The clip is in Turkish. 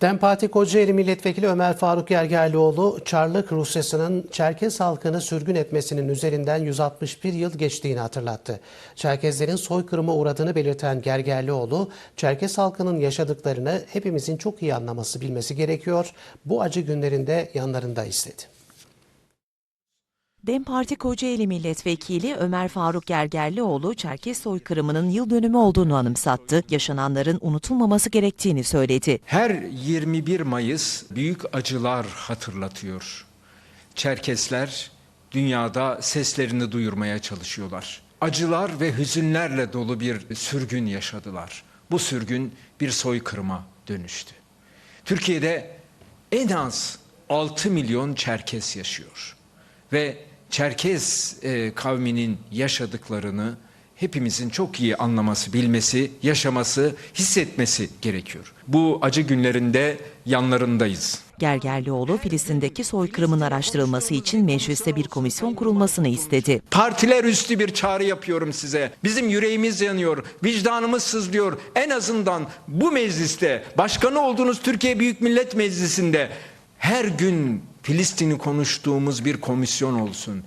DEM Parti Kocaeli Milletvekili Ömer Faruk Gergerlioğlu, Çarlık Rusyası'nın Çerkez halkını sürgün etmesinin üzerinden 161 yıl geçtiğini hatırlattı. Çerkezlerin soykırıma uğradığını belirten Gergerlioğlu, Çerkez halkının yaşadıklarını hepimizin çok iyi anlaması, bilmesi gerekiyor. Bu acı günlerinde yanlarında istedi. DEM Parti Kocaeli Milletvekili Ömer Faruk Gergerlioğlu, Çerkez soykırımının yıl dönümü olduğunu anımsattı. Yaşananların unutulmaması gerektiğini söyledi. Her 21 Mayıs büyük acılar hatırlatıyor. Çerkesler dünyada seslerini duyurmaya çalışıyorlar. Acılar ve hüzünlerle dolu bir sürgün yaşadılar. Bu sürgün bir soykırıma dönüştü. Türkiye'de en az 6 milyon Çerkes yaşıyor. Ve Çerkez e, kavminin yaşadıklarını hepimizin çok iyi anlaması, bilmesi, yaşaması, hissetmesi gerekiyor. Bu acı günlerinde yanlarındayız. Gergerlioğlu, Filistin'deki soykırımın araştırılması için mecliste bir komisyon kurulmasını istedi. Partiler üstü bir çağrı yapıyorum size. Bizim yüreğimiz yanıyor, vicdanımız sızlıyor. En azından bu mecliste, başkanı olduğunuz Türkiye Büyük Millet Meclisi'nde her gün Filistin'i konuştuğumuz bir komisyon olsun.